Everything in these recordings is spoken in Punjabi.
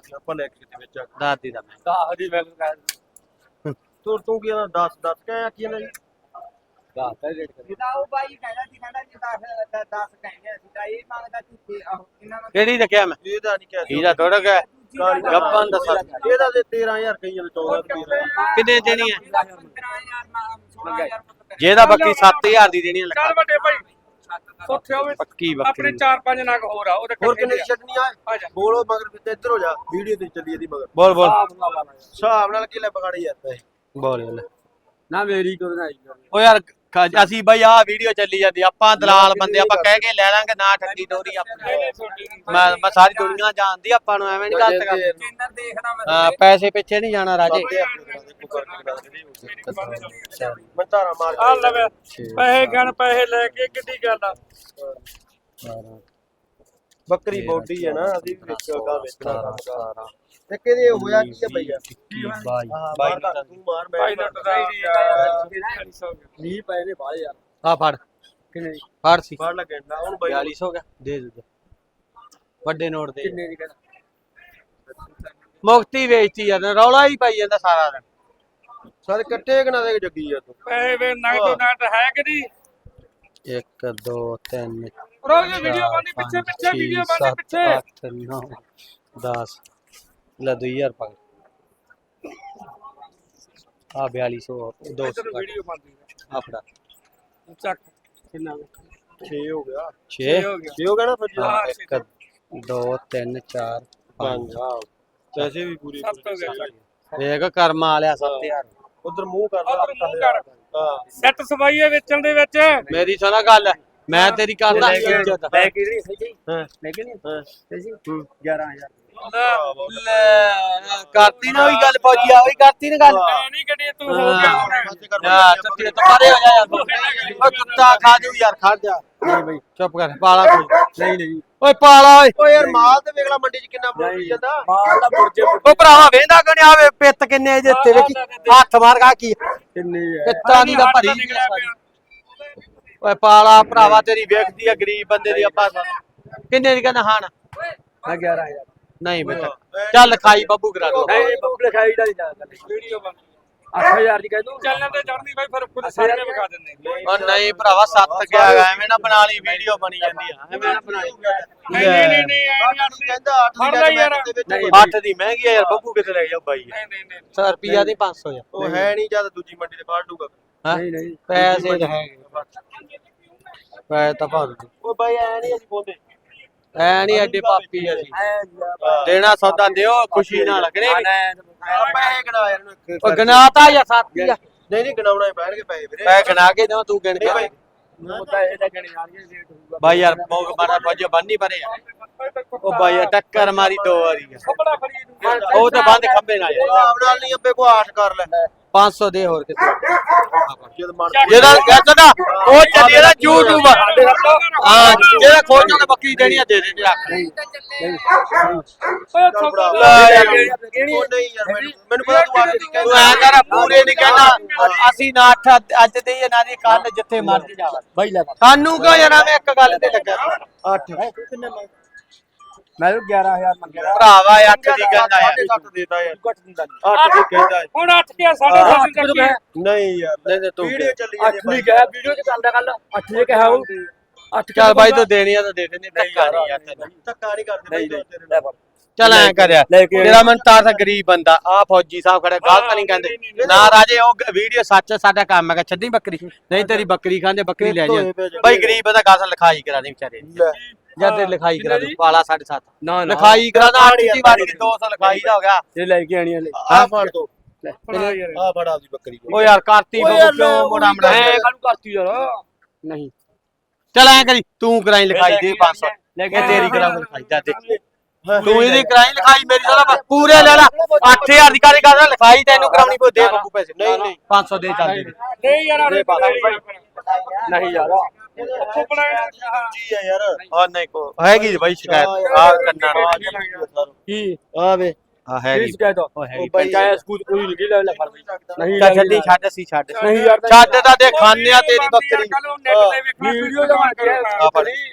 ਦੀਆਂ ਆਪਾਂ ਲੈ ਕੇ ਤੇ ਵਿੱਚ ਆ ਦਾਦੀ ਦਾ ਮੈਂ ਦਸ ਦੀ। ਮੈਂ ਕਹਿ ਤੂੰ ਤੂੰ ਕੀ 10 10 ਕਹਿਆ ਕੀ ਨੇ ਦਸ ਦਾ ਰੇਟ ਕਰੀ। ਜਿੱਦਾਂ ਉਹ ਬਾਈ ਕਹਿੰਦਾ ਸੀ ਕਹਿੰਦਾ ਜੀ 10 10 ਕਹਿੰਦੇ ਅਸੀਂ ਤਾਂ ਇਹ ਮੰਗਦਾ ਝੂਠੇ ਆਹੋ ਇਹਨਾਂ ਨੂੰ ਕਿਹੜੀ ਰੱਖਿਆ ਮੈਂ? ਇਹਦਾ ਨਹੀਂ ਕਹਿ ਇਹਦਾ ਥੋੜਾ ਗਿਆ ਗੱਪਾਂ ਦਾ ਸੱਤ ਇਹਦਾ ਤੇ 13000 ਕਈਆਂ ਦੇ 14 ਰੁਪਏ ਕਿੰਨੇ ਦੇਣੀ ਹੈ 15000 ਨਾਲ 16000 ਰੁਪਏ ਜਿਹਦਾ ਬੱਕਰੀ 7000 ਦੀ ਦੇਣੀ ਹੈ ਚੱਲ ਲੱਗਾ ਵੱਡੇ ਭਾਈ। ਉੱਥੇ ਹੋਵੇ ਪੱਕੀ ਆਪਣੇ ਬੱਕਰੀ ਚਾਰ ਪੰਜ ਨਗ ਹੋਰ ਆ ਉਹਦੇ ਹੋਰ ਕਿੰਨੇ ਦੀ ਛੱਡਣੀ ਆ? ਆ ਜਾ। ਬੋਲੋ ਮਗਰ ਇੱਧਰ ਹੋ ਜਾ ਵੀਡੀਓ ਤੇ ਚੱਲੀ ਇਹਦੀ ਮਗਰ। ਬੋਲ ਬੋਲ। ਹਿਸਾਬ ਨਾਲ ਕੀ ਲੈ ਪਕਾੜੀ ਜਾਂਦਾ ਇਹ ਬੋਲ ਬੋਲ। ਨਾ ਮੇਰੀ ਕੋਈ ਨਾ ਓ ਯਾਰ ਖ- ਅਸੀਂ ਬਈ ਆਹ ਵੀਡੀਓ ਚੱਲੀ ਜਾਂਦੀ ਆਪਾਂ ਦਲਾਲ ਬੰਦੇ ਆਪਾਂ ਕਹਿ ਕੇ ਲੈ ਲਾਂਗੇ ਨਾ ਠੱਗੀ ਟੋਰੀ ਆਪਣੀ ਮੈਂ ਮੈਂ ਸਾਰੀ ਦੁਨੀਆ ਜਾਣਦੀ ਆਪਾਂ ਨੂੰ ਐਵੇਂ ਨਹੀਂ ਗਲਤ ਕਰ ਚੈਨਲ ਦੇਖਦਾ ਮੈਂ ਹਾਂ ਪੈਸੇ ਪਿੱਛੇ ਨਹੀਂ ਜਾਣਾ ਰਾਜੇ। ਮੈਂ ਧਾਰਾ ਮਾਰ ਆ। ਲਵੇ ਪੈਸੇ ਗਣ ਪੈਸੇ ਲੈ ਕੇ ਕਿੱਡੀ ਗੱਲ ਆ। ਬੱਕਰੀ ਬੋਡੀ ਹੈ ਨਾ ਅਸੀਂ ਵੀ ਵਿੱਚ ਗਾ ਵੇਚਣਾ। ਕੰਮ ਕਰ ਤੇ ਕਿਹਦੇ ਹੋਇਆ ਕੀ ਹੈ ਭਈਆ? ਬਾਈ। ਹਾਂ ਬਾਈ ਮਾਰ ਕਰ, ਤੂੰ ਮਾਰ ਮੈਂ ਭਾਈ ਨੱਟ ਦਾ ਨਹੀਂ ਪਏ ਨੇ ਬਾਹਰ ਯਾਰ। ਆ ਫੜ। ਕਿੰਨੇ ਫੜ ਸੀ। ਫੜ ਲੱਗੇ ਨਾ ਹੁਣ ਬਾਈ। 42 ਹੋ ਗਿਆ। ਦੇ ਦੇ ਦੇ। ਵੱਡੇ ਨੋਟ ਦੇ। ਕਿੰਨੇ ਦੀ ਕਹਿੰਦਾ ਮੁਕਤੀ ਵੇਚਤੀ ਯਾਰ ਰੌਲਾ ਹੀ ਪਾਈ ਜਾਂਦਾ ਸਾਰਾ ਦਿਨ। ਸਾਰੇ ਇਕੱਠੇ ਕਿਨਾ ਦੇ ਜੱਗੀ ਆ ਤੂੰ? ਪੈਸੇ ਵੇ ਨਗ ਤੋਂ ਨਟ ਹੈ ਕਿ ਨਹੀਂ? 1 2 3 ਰੋਜ਼ ਵੀਡੀਓ ਬਣਦੀ ਪਿੱਛੇ ਪਿੱਛੇ ਵੀਡੀਓ ਬਣਦੀ ਪਿੱਛੇ। 8 9 10 ਲੈ 2000 ਪਾ ਆ 4200 200 ਇੱਧਰ ਵੀਡੀਓ ਬਣਦੀ ਆ ਫੜਾ। ਚੱਕ। ਕਿੰਨਾ 6 ਹੋ ਗਿਆ। 6 ਹੋ ਗਿਆ। 6 ਹੋ ਗਿਆ ਨਾ ਫਿਰ। ਹਾਂ, 1 2 3 4 ਪੰਜ। ਹਾਂ ਪੈਸੇ ਵੀ ਪੂਰੇ ਸੱਤ ਹੋ ਗਿਆ। ਵੇਖ ਕਰਮ ਆ ਲਿਆ 7000 ਉਧਰ ਮੂੰਹ ਕਰ ਲਾ। ਉੱਧਰ ਮੂੰਹ ਕਰ। ਹਾਂ। ਸੈੱਟ ਸਵਾਈਏ ਵੇਚਣ ਦੇ ਵਿੱਚ। ਮੇਰੀ ਸੁਣਾ ਗੱਲ। ਮੈਂ ਤੇਰੀ ਕਰਦਾ ਇੱਜ਼ਤ ਲੈ ਕੇ ਨਹੀਂ ਸਹੀ ਹਾਂ। ਲੈ ਕੇ ਨਹੀਂ। ਹਾਂ। ਸਹੀ 11000 ਲੈ ਕਰਤੀ ਨਾ ਉਹੀ ਗੱਲ ਫੌਜੀ ਆ ਉਹੀ ਕਰਤੀ ਨਾ ਗੱਲ। ਐ ਨਹੀਂ ਗੱਡੀ ਤੂੰ ਹੋ ਗਿਆ ਹੁਣ। ਯਾਰ ਚੱਤੀ ਤੋਂ ਪਰੇ ਹੋ ਜਾ ਯਾਰ। ਓ ਕੁੱਤਾ ਖਾ ਜੂ ਯਾਰ ਖੜ ਜਾ। ਨਹੀਂ ਬਈ ਚੁੱਪ ਕਰ ਪਾਲਾ ਕੋਈ। ਨਹੀਂ ਨਹੀਂ। ਓਏ ਪਾਲਾ ਓਏ। ਓ ਯਾਰ ਮਾਲ ਤੇ ਵੇਖਲਾ ਮੰਡੀ 'ਚ ਕਿੰਨਾ ਬੋਲੀ ਜਾਂਦਾ ਮਾਲ ਦਾ ਬੁਰਜੇ ਓ ਭਰਾਵਾ ਵੇਂਦਾ ਕਣਿਆ ਵੇ ਪਿੱਤ ਕਿੰਨੇ ਇਹਦੇ ਉੱਤੇ ਵੇਖੀ। ਹੱਥ ਮਾਰ ਗਾ ਕੀ। ਕਿੰਨੇ ਪਿੱਤਾਂ ਦੀ ਦਾ ਭਰੀ। ਓਏ ਪਾਲਾ ਭਰਾਵਾ ਤੇਰੀ ਵੇਖਦੀ ਆ ਗਰੀਬ ਬੰਦੇ ਦੀ ਆਪਾਂ। ਕਿੰਨੇ ਦੀ ਕਹਿੰਦਾ ਹਾਣ? ਮੈਂ 11000 ਨਹੀਂ ਬੇਟਾ ਚੱਲ ਖਾਈ ਬੱਬੂ ਕਰਾ ਦੋ। ਨਹੀਂ ਬੱਬੂ ਲਿਖਾਈ ਦਾ ਨਹੀਂ ਜਾਂਦਾ ਵੀਡੀਓ ਬਣਦੀ 8000 ਦੀ ਕਹਿ ਦੂੰ। ਚੱਲਣ ਤੇ ਚੜਦੀ ਬਾਈ ਫਿਰ ਖੁਦ ਸਾਹਮਣੇ ਵਿਖਾ ਦਿੰਦੇ। ਓ ਨਹੀਂ ਭਰਾਵਾ ਸੱਤ ਗਿਆ ਹੈਗਾ, ਐਵੇਂ ਨਾ ਬਣਾ ਲਈ ਵੀਡੀਓ ਬਣੀ ਜਾਂਦੀ ਆ। ਐਵੇਂ ਨਾ ਬਣਾ ਲਈ ਨਹੀਂ ਨਹੀਂ ਨਹੀਂ ਦੀ ਕਹਿੰਦਾ 8 ਫੜ ਲੈ ਯਾਰ। ਦੇ ਵਿੱਚ ਨਹੀਂ। ਅੱਠ ਦੀ ਮਹਿੰਗੀ ਆ ਯਾਰ ਬੱਬੂ ਕਿਤੇ ਲੈ ਜਾ ਬਾਈ? ਨਹੀਂ ਨਹੀਂ ਨਹੀਂ 100 ਰੁਪਿਆ ਦੀ 500 ਯਾਰ ਉਹ ਹੈ ਨਹੀਂ ਜਦ ਦੂਜੀ ਮੰਡੀ ਤੇ ਫੜ ਲੂਗਾ ਹਾਂ? ਨਹੀਂ ਨਹੀਂ। ਪੈਸੇ ਤਾਂ ਹੈਗੇ। ਪੈਸੇ ਤਾਂ ਭਰ ਦੂ ਉਹ ਬਾਈ ਐ ਨਹੀਂ ਅਸੀਂ ਬੋਲਦੇ। ਐ ਨਹੀਂ ਐਡੇ ਪਾਪੀ ਅਸੀਂ ਦੇਣਾ ਸੌਦਾ ਦਿਓ ਖੁਸ਼ੀ ਨਾਲ ਲੱਗਣੇ ਪੈਸੇ ਗਣਾ ਯਾਰ ਉਹ ਗਨਾਤਾ ਯਾਰ ਸੱਤ ਆ। ਨਹੀਂ ਨਹੀਂ ਗਣਾਉਣਾ ਹੀ ਪੈਣਗੇ ਪੈਸੇ ਵੀਰੇ। ਪੈ ਗਨਾ ਕੇ ਦੇਵਾਂ ਤੂੰ ਗਿਣ ਨਹੀਂ ਬਾਈ ਕੇ। ਗਣੇ ਹੋਊਗਾ ਬਾਈ ਯਾਰ ਮੋਗ ਮਾਰਾ ਫੌਜ ਬੰਨੀ ਪਰੇ ਆ। ਉਹ ਬਾਈ ਯਾਰ ਟੱਕਰ ਮਾਰੀ ਦੋ ਵਾਰੀ ਉਹ ਤਾਂ ਬੰਦ ਖੰਬੇ ਨਾਲ ਯਾਰ ਆਪ ਨਾਲ ਨਹੀਂ ਅੱਬੇ ਕੋ ਆਸ਼ ਕਰ ਲੈ। 500 ਦੇ ਹੋਰ ਕਿਤੇ ਜਿਹੜਾ ਕਹਿੰਦਾ ਨਾ ਉਹ ਚੱਲੀ ਇਹਦਾ YouTube ਹਾਂ ਜਿਹੜਾ ਖੋਜਾ ਤਾਂ ਬੱਕਰੀ ਦੇਣੀ ਆ ਦੇ ਦੇ ਤੇ ਰੱਖ ਓਏ ਥੱਬੜਾ ਲੈ ਯਾਰ ਉਹ ਨਹੀਂ ਯਾਰ ਮੈਨੂੰ ਮੈਨੂੰ ਪਤਾ ਤੂੰ ਆਪ ਦੀ ਤੂੰ ਕਹਿੰਦਾ। ਐ ਕਰ ਪੂਰੇ ਨਹੀਂ ਕਹਿਣਾ ਅਸੀਂ ਨਾ ਅੱਠ ਅੱਜ ਦੇ ਹੀ ਨਾ ਦੀ ਕੱਲ ਜਿੱਥੇ ਮਰਜ਼ੀ ਜਾਵਾ ਬਾਈ ਲੈ ਸਾਨੂੰ ਕਿਉਂ ਯਾਰ ਐਵੇਂ ਇੱਕ ਗੱਲ ਤੇ ਲੱਗਾ। 8 ਮੈਂ ਵੀ 11000 ਮੰਗਿਆ ਭਰਾਵਾ ਇਹ ਅੱਠ ਦੀ ਕਹਿੰਦਾ ਯਾਰ। 7 ਦੇਤਾ ਯਾਰ। ਘੱਟ ਦਿੰਦਾ 8 ਦੀ ਕਹਿੰਦਾ ਹੈ। ਹੁਣ 8 ਕੇ 7.5 ਚੱਕੀ ਨਹੀਂ ਯਾਰ ਨਹੀਂ ਤੇ ਤੂੰ ਵੀਡੀਓ ਚੱਲੀ ਅੱਠ ਨਹੀਂ ਕਿਹਾ ਵੀਡੀਓ ਚ ਚੱਲਦਾ ਕੱਲ ਅੱਠ ਨੇ ਕਿਹਾ ਉਹ ਅੱਠ ਚੱਲ ਬਾਈ ਤੂੰ ਦੇਣੀ ਆ ਤਾਂ ਦੇ ਦੇਣੀ ਧੱਕਾ ਨਹੀਂ ਯਾਰ ਤੈਨੂੰ ਧੱਕਾ ਨਹੀਂ ਕਰਦੇ ਬਾਈ ਨਹੀਂ ਤੇਰੇ ਲੈ ਨਾਲ। ਚੱਲ ਐ ਕਰਿਆ ਤੇਰਾ ਮਨ ਤਾਂ ਤਾਂ ਗਰੀਬ ਬੰਦਾ ਆ ਫੌਜੀ ਸਾਹਿਬ ਖੜਾ ਗਲਤ ਨਹੀਂ ਕਹਿੰਦੇ। ਨਾ ਰਾਜੇ ਉਹ ਵੀਡੀਓ ਸੱਚ ਸਾਡਾ ਕੰਮ ਹੈਗਾ ਛੱਡੀ ਬੱਕਰੀ। ਨਹੀਂ ਤੇਰੀ ਬੱਕਰੀ ਖਾਂਦੇ ਬੱਕਰੀ ਲੈ ਜਾ ਬਾਈ ਗਰੀਬ ਬੰਦਾ ਗਾਸਾ ਲਿਖਾਈ ਕਰਾ ਦੇ ਵਿਚਾਰੇ। ਦੀ। ਜਾਂ ਤੇ ਲਿਖਾਈ ਕਰਾ ਦੂ ਪਾਲਾ 7.5 ਨਾ ਨਾ ਲਿਖਾਈ ਕਰਾ ਦਾ 8 ਦੀ ਵਾਰੀ ਦੀ 200 ਲਿਖਾਈ ਦਾ ਹੋ ਗਿਆ। ਇਹ ਲੈ ਕੇ ਆਣੀ ਲੈ ਆ ਫੜ ਦੋ। ਆ ਫੜਾ ਦੀ ਬੱਕਰੀ ਉਹ ਯਾਰ ਕਾਰਤੀ ਬਬੂ ਕਿਉਂ? ਮੋੜਾ ਮੜਾ ਕਾਹਨੂੰ ਕਰਤੀ ਯਾਰ? ਨਹੀਂ। ਚੱਲ ਐ ਕਰੀ ਤੂੰ ਕਰਾਈ ਲਿਖਾਈ ਦੇ 500 ਲੈ ਕੇ ਇਹ ਤੇਰੀ ਕਰਾ ਲਿਖਾਈ ਦਾ ਦੇ। ਤੂੰ ਇਹਦੀ ਕਰਾਈ ਲਿਖਾਈ ਮੇਰੀ ਸਾਲਾ ਪੂਰੇ ਲੈ ਲੈ। 8000 ਦੀ ਕਾਰੀ ਕਰਦਾ ਲਿਖਾਈ ਤੈਨੂੰ ਕਰਾਉਣੀ ਪਊ ਦੇ ਬੱਬੂ ਪੈਸੇ। ਨਹੀਂ ਨਹੀਂ। 500 ਦੇ ਚੱਲ ਦੇ। ਨਹੀਂ ਯਾਰ ਆੜੇ ਨਹੀਂ ਯਾਰ। ਥੱਬੜਾ ਜੀ ਆ ਯਾਰ। ਹਾਂ ਨਹੀਂ ਕੋ ਹੈਗੀ ਬਾਈ ਸ਼ਿਕਾਇਤ। ਆ ਕੰਨਾਂ ਨੂੰ ਕੀ? ਆ ਵੇ। ਆ ਹੈ ਇਸ ਕਹਿ ਦੋ ਉਹ ਹੈ ਉਹ ਬਾਈ ਚਾਹੇ ਸਕੂਲ ਕੋਈ ਨਹੀਂ ਲੈ ਲੈ ਨਹੀਂ ਛੱਡੀ ਛੱਡ ਅਸੀਂ ਛੱਡ। ਨਹੀਂ ਯਾਰ ਛੱਡ ਤਾਂ ਦੇ ਖਾਨੇ ਆ ਤੇਰੀ ਬੱਕਰੀ। ਵੀਡੀਓ ਜਮਾ ਕੇ ਆ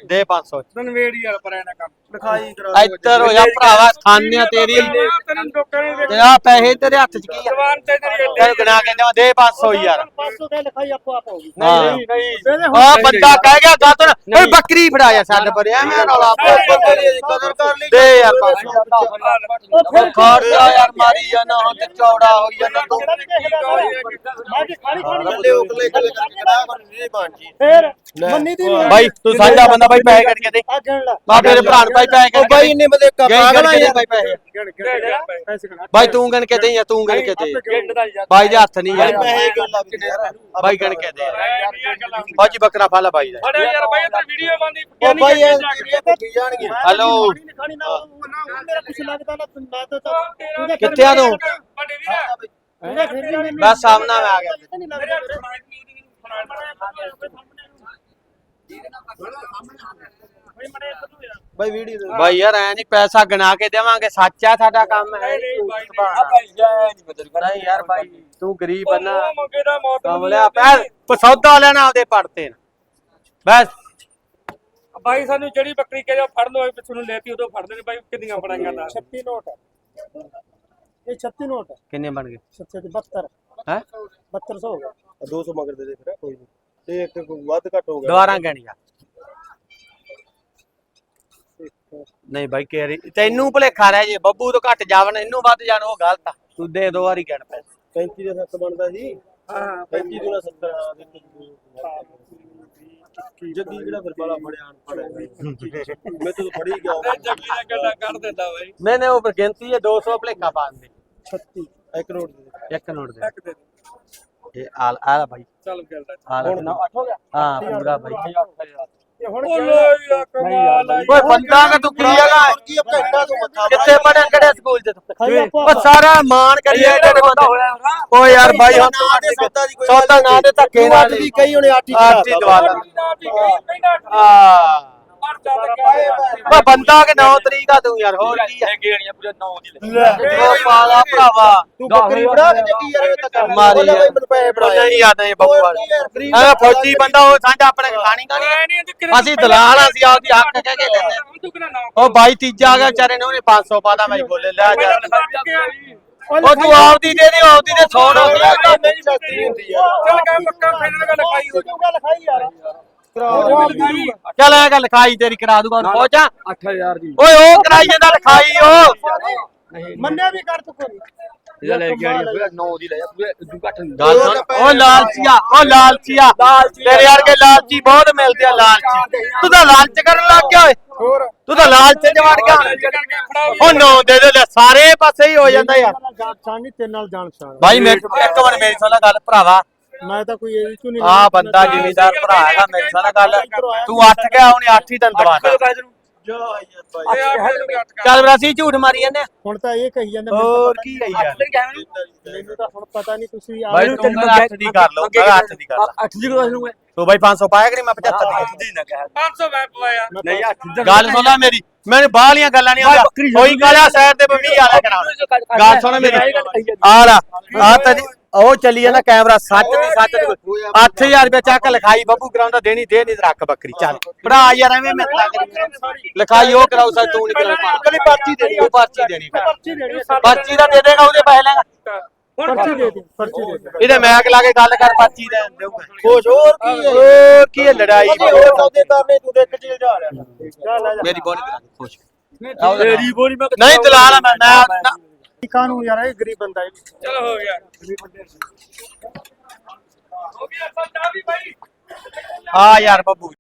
ਦੇ 500 ਨਵੇੜੀ ਯਾਰ ਪਰ ਇਹਨਾਂ ਕੰਮ ਲਿਖਾਈ ਕਰਾ ਇੱਧਰ ਹੋ ਜਾ ਭਰਾਵਾ ਖਾਨੇ ਆ ਤੇਰੀ ਤੈਨੂੰ ਨੇ ਤੇ ਆ ਪੈਸੇ ਤੇਰੇ ਹੱਥ 'ਚ ਕੀ ਆ ਜ਼ਬਾਨ ਤੇ ਤੇਰੀ ਚੱਲ ਗਣਾ ਕੇ ਦੇਵਾਂ ਦੇ 500 ਯਾਰ 500 ਦੇ ਲਿਖਾਈ ਆਪੋ ਆਪ ਹੋਗੀ ਹਾਂ ਨਹੀਂ ਆ ਬੰਦਾ ਕਹਿ ਗਿਆ ਦਾਤਨ ਓਏ ਬੱਕਰੀ ਫੜਾਇਆ ਛੱਡ ਪਰ ਐਵੇਂ ਰੌਲਾ ਕਦਰ ਕਰ ਲਈ ਦੇ ਯਾਰ 500 ਉਹ ਖਰਚਾ ਯਾਰ ਮਾਰੀ ਜਾਣਾ ਹੁਣ ਤੇ ਚੌੜਾ ਹੋਈ ਜਾਣਾ ਤੂੰ ਬੱਲੇ ਉਗਲੇ ਗਲੇ ਕਰਕੇ ਕਰਾ ਪਰ ਨਹੀਂ ਬਣ ਜੀ ਫੇਰ ਲੈ। ਮੰਨੀ ਦੀ। ਬਾਈ ਤੂੰ ਸਾਂਝਾ ਬੰਦਾ ਬਾਈ ਪੈਸੇ ਕੱਢ ਕੇ ਦੇ ਆ ਗਣ ਲਾ। ਆ ਮੇਰੇ ਭਰਾ ਨੂੰ ਬਾਈ ਪੈਸੇ ਉਹ ਕੱਢ ਕੇ ਬਾਈ ਇੰਨੇ ਬਦੇ ਪਾਗਲ ਆ ਬਾਈ ਪੈਸੇ ਬਾਈ ਤੂੰ ਗਣ ਕੇ ਦੇ ਜਾਂ ਤੂੰ ਗਣ ਕੇ ਦੇ। ਬਾਈ ਦੇ ਹੱਥ ਨਹੀਂ ਯਾਰ। ਬਾਈ ਗਣ ਕੇ ਦੇ। ਫੌਜੀ ਬੱਕਰਾ ਫਾਲਾ ਬਾਈ ਦਾ। ਅਰੇ ਯਾਰ ਬਾਈ ਤੇ ਵੀਡੀਓ ਬੰਦੀ ਉਹ ਬਾਈ ਜਾਣਗੇ ਹੈਲੋ। ਮੇਰਾ ਕੁਛ ਲੱਗਦਾ ਨਾ ਮੈਂ ਤਾਂ ਕਿੱਥੇ ਆ ਤੂੰ? ਬਸ ਸਾਹਮਣਾ ਆ ਗਿਆ। ਨਹੀਂ ਲੱਗਦਾ। ਮੇਰੇ ਬਾਈ ਵੀਡੀਓ ਦੇ ਬਾਈ ਯਾਰ ਐ ਨਹੀਂ ਪੈਸਾ ਗਣਾ ਕੇ ਦੇਵਾਂਗੇ ਸੱਚ ਆ ਸਾਡਾ ਕੰਮ ਹੈ ਨਹੀਂ ਯਾਰ ਬਾਈ ਤੂੰ ਗਰੀਬ ਬੰਨਾ ਕਮਲਿਆ ਪੈ ਸੌਦਾ ਲੈਣਾ ਉਹਦੇ ਪੜਤੇ ਬਸ। ਬਾਈ ਸਾਨੂੰ ਜਿਹੜੀ ਬੱਕਰੀ ਕਹਿੰਦੇ ਫੜ ਲਓ ਪਿੱਛੋਂ ਨੂੰ ਲੈਤੀ ਉਦੋਂ ਫੜਦੇ ਨੇ। ਬਾਈ ਕਿੰਨੀਆਂ ਫੜਾਈਆਂ ਦਾ 36 ਨੋਟ ਹੈ ਇਹ 36 ਨੋਟ ਹੈ ਕਿੰਨੇ ਬਣ ਗਏ? 36 ਤੇ 72 ਹੈ? 7200 ਹੋ ਗਿਆ 200 ਮਗਰ ਦੇ ਦੇ ਫਿਰ ਕੋਈ ਨਹੀਂ ਤੇ ਇੱਕ ਵੱਧ ਘੱਟ ਹੋ ਗਿਆ। ਦੁਬਾਰਾ ਗਣੀਆ ਨਹੀਂ ਬਾਈ ਕਹਿ ਰਹੀ ਤੈਨੂੰ ਭੁਲੇਖਾ ਰਹਿ ਜੇ ਬੱਬੂ ਤੋਂ ਘੱਟ ਜਾਵਣ ਇਹਨੂੰ ਵੱਧ ਜਾਣ ਉਹ ਗਲਤ ਆ। ਤੂੰ ਦੇ ਦੋ ਵਾਰੀ ਗਣ ਪੈ 35 ਦੇ 7 ਬਣਦਾ ਸੀ। ਹਾਂ 35 ਦੂਣਾ 70 ਆ ਜੱਗੀ ਕਿਹੜਾ ਫਿਰ ਬਾਲਾ ਫੜਿਆ ਅਨਪੜ੍ਹ ਮੈਂ ਤਾਂ ਫੜੀ ਗਿਆ। ਜੱਗੀ ਦਾ ਗੱਲਾਂ ਕੱਢ ਦਿੰਦਾ ਬਾਈ। ਨਹੀਂ ਨਹੀਂ ਉਹ ਗਿਣਤੀ ਹੈ 200 ਭੁਲੇਖਾ ਪਾਣ ਦੇ 36 ਇੱਕ ਰੋਡ ਦੇ ਇੱਕ ਨੋਟ ਦੇ ਇੱਕ ਦੇ। ਇਹ ਆਲ ਆਲਾ ਬਾਈ। ਚੱਲ ਕਰਦਾ ਆਲਾ ਹੁਣ 8 ਹੋ ਗਿਆ? ਹਾਂ ਪੂਰਾ ਬਾਈ। ਇਹ ਹੁਣ ਉਹ ਲੋਈ ਕਮਾਲ ਆ ਓਏ ਬੰਦਾ ਕਿ ਤੂੰ ਕੀ ਹੈਗਾ? ਕੀ ਘੰਟਾ ਤੂੰ ਮੱਥਾ ਕਿੱਥੇ ਪੜਿਆ ਕਿਹੜੇ ਸਕੂਲ ਚ? ਤੂੰ ਖਾਈ ਆਪੋ। ਉਹ ਸਾਰਾ ਮਾਨ ਕਰੀਏ ਜਿਹੜੇ ਬੰਦੇ ਓ ਯਾਰ ਬਾਈ ਹੁਣ ਨਾ ਦੇ ਸੌਦਾ ਦੀ ਕੋਈ ਸੌਦਾ ਨਾ ਦੇ ਧੱਕੇ ਤੂੰ ਨਾਲ ਦੀ ਕਹੀ ਉਹਨੇ ਹੀ ਆਰਤੀ ਦਵਾ ਲਾ ਆ ਓ ਬੰਦਾ ਕਿ 9 ਤਰੀਕ ਆ ਤੂੰ ਯਾਰ ਹੋਰ ਕੀ ਆ? ਗੇੜੀਆਂ ਪੂਰੇ 9 ਦੀ ਓ ਪਾਲਾ ਭਰਾਵਾ। ਤੂੰ ਬੱਕਰੀ ਬਣਾ ਕੇ ਜੱਗੀ ਯਾਰ ਇਹ ਤਾਂ ਮਾਰੀ ਬਾਈ ਮੈਨੂੰ ਪੈਸੇ ਉਹ ਫੜਾਇਆ ਨਹੀਂ ਯਾਦ ਨਹੀਂ ਬੱਬੂ ਵਾਲਾ। ਐ ਫੌਜੀ ਬੰਦਾ ਉਹ ਸਾਂਝਾ ਆਪਣੇ ਖਾਣੀ ਗਾਣੀ ਅਸੀਂ ਦਲਾਲ ਆ, ਅਸੀਂ ਆਪਦੀ ਹੱਕ ਕਹਿ ਕੇ ਲੈਂਦੇ ਉਹ ਬਾਈ ਤੀਜਾ ਆ ਗਿਆ ਵਿਚਾਰੇ ਨੇ ਉਹਨੇ 500 ਪਾਦਾ ਮੈਂ ਬੋਲੇ ਲੈ ਜਾ। ਉਹ ਤੂੰ ਆਪਦੀ ਦੇ ਦੇ ਆਪਦੀ ਦੇ 100 ਨਾ ਨਹੀਂ ਸਸਤੀ ਹੁੰਦੀ ਯਾਰ ਚੱਲ ਕੰਮ ਪੱਕਾ ਫੇਰ ਨਾਲ ਲਿਖਾਈ ਹੋ ਤੂੰ ਗੱਲ ਖਾਈ ਯਾਰ। ਚੱਲ ਐ ਗੱਲ ਲਿਖਾਈ ਤੇਰੀ ਕਰਾ ਦੂਗਾ ਹੁਣ ਪਹੁੰਚਾ 8000 ਦੀ। ਓਏ ਉਹ ਕਰਾਈ ਜਾਂਦਾ ਲਿਖਾਈ ਉਹ। ਮੰਨਿਆ ਵੀ ਕਰ ਤੂੰ ਕੋਈ। ਇਹਦਾ ਲੈ ਗੇੜੀਆਂ ਪੂਰੇ 9 ਦੀ ਲੈ ਜਾ ਪੂਰੇ ਇਦੋਂ ਘੱਟ ਉਹ ਲਾਲਚੀਆ ਉਹ ਲਾਲਚੀਆ ਤੇਰੇ ਵਰਗੇ ਲਾਲਚੀ ਬਹੁਤ ਮਿਲਦੇ ਆ ਲਾਲਚੀ। ਤੂੰ ਤਾਂ ਲਾਲਚ ਕਰਨ ਲੱਗ ਗਿਆ ਓਏ। ਤੂੰ ਤਾਂ ਲਾਲਚ ਚ ਵੜ ਗਿਆ। ਉਹ ਨੌ ਦੇ ਦੇ ਲੈ ਸਾਰੇ ਪਾਸੇ ਹੀ ਹੋ ਜਾਂਦਾ ਯਾਰ। ਛਾਣ ਨਹੀਂ ਤੇਰੇ ਨਾਲ ਜਾਣ ਛਾਣ ਬਾਈ ਮੇਰੇ ਇੱਕ ਵਾਰ ਮੇਰੀ ਸੁਣ ਗੱਲ ਭਰਾਵਾ। ਮੈਂ ਤਾਂ ਕੋਈ ਇਹ ਚੁਣੀ ਆ ਬੰਦਾ ਜ਼ਿਮੀਦਾਰ ਭਰਾ ਹੈਗਾ ਮੇਰੀ ਸੁਣ ਲੈ ਗੱਲ। ਤੂੰ ਅੱਠ ਗਿਆ ਉਹਨੇ ਅੱਠ ਹੀ ਤੈਨੂੰ ਦਵਾ ਦਿੱਤਾ ਚੱਲ ਫਿਰ ਅਸੀਂ ਝੂਠ ਮਾਰੀ ਜਾਂਦੇ ਹੁਣ ਤਾਂ ਇਹ ਕਹੀ ਜਾਂਦੇ ਹੋਰ ਕੀ ਹੈ ਯਾਰ ਮੈਨੂੰ ਤਾਂ ਹੁਣ ਪਤਾ ਨਹੀਂ ਤੁਸੀਂ ਆ ਬਾਈ ਤੂੰ ਅੱਠ ਦੀ ਕਰ ਲਓ ਮੈਂ ਅੱਠ ਦੀ ਕਰ ਲਾ। 8 ਦੀ ਕੋਲ ਲੂੰਗਾ ਤੂੰ ਬਾਈ 500 ਪਾਇਆ ਕਿ ਨਹੀਂ? ਮੈਂ 75 ਦੀ ਦੀ ਨਾ ਕਹਿ। 500 ਮੈਂ ਪਵਾਇਆ। ਨਹੀਂ 8 ਗੱਲ ਸੁਣ ਲੈ ਮੇਰੀ। ਮੈਨੂੰ ਬਾਹਲੀਆਂ ਗੱਲਾਂ ਨਹੀਂ ਆਉਂਦੀਆਂ। ਕੋਈ ਕਾਲਿਆ ਸਾਈਡ ਤੇ ਬੰਮੀ ਆ ਲੈ ਕਰਾ ਗੱਲ ਸੁਣ ਮੇਰੀ। ਆ ਲਾ ਆ ਤੇਰੀ ਉਹ ਚੱਲੀ ਜਾਂਦਾ ਕੈਮਰਾ ਸੱਚ ਦੀ ਸੱਚ ਦੀ 8000 ਰੁਪਏ ਚੱਕ ਲਿਖਾਈ ਬੱਬੂ ਕਰਾਉਂਦਾ ਦੇਣੀ ਦੇ ਨਹੀਂ ਰੱਖ ਬੱਕਰੀ ਚੱਲ। ਭਰਾ ਯਾਰ ਐਵੇਂ ਮਿੱਤਲਾ ਕਰੀ। ਲਿਖਾਈ ਉਹ ਕਰਾਉ ਸਾ ਤੂੰ ਨਹੀਂ ਕਰਾਉਣਾ ਕੱਲੀ ਪਰਚੀ ਦੇਣੀ ਉਹ ਪਰਚੀ ਦੇਣੀ। ਪਰਚੀ ਦਾ ਦੇ ਦੇਗਾ ਉਹਦੇ ਪੈਸੇ ਲੈਗਾ ਪਰਚੀ ਦੇ ਦੇ ਪਰਚੀ ਦੇ ਦੇ ਇਹਦੇ ਮੈਕ ਲਾ ਕੇ ਗੱਲ ਕਰ ਪਰਚੀ ਦੇ ਦੇਊਗਾ। ਖੁਸ਼ ਹੋਰ ਕੀ ਹੈ? ਉਹ ਕੀ ਹੈ ਲੜਾਈ? ਅਸੀਂ ਹੋਰ ਸੌਦੇ ਕਰਨੇ ਤੂੰ ਦੇਖ ਚੀਲ ਜਾ ਰਿਹਾ। ਚੱਲ ਆ ਜਾ। ਮੇਰੀ ਬੋਲੀ ਕਰਾ ਦੇ ਖੁਸ਼। ਤੇਰੀ ਬੋਲੀ ਮੈਂ ਨਹੀਂ ਦਲਾਲ ਮੈਂ ਮੈਂ ਕਾਨੂੰ ਯਾਰ ਇਹ ਗਰੀਬ ਬੰਦਾ ਹੈ ਚਲੋ ਹੋ ਗਿਆ। ਹੋ ਗਿਆ ਚਾਹ ਵੀ ਭਾਈ ਆ ਯਾਰ ਬੱਬੂ।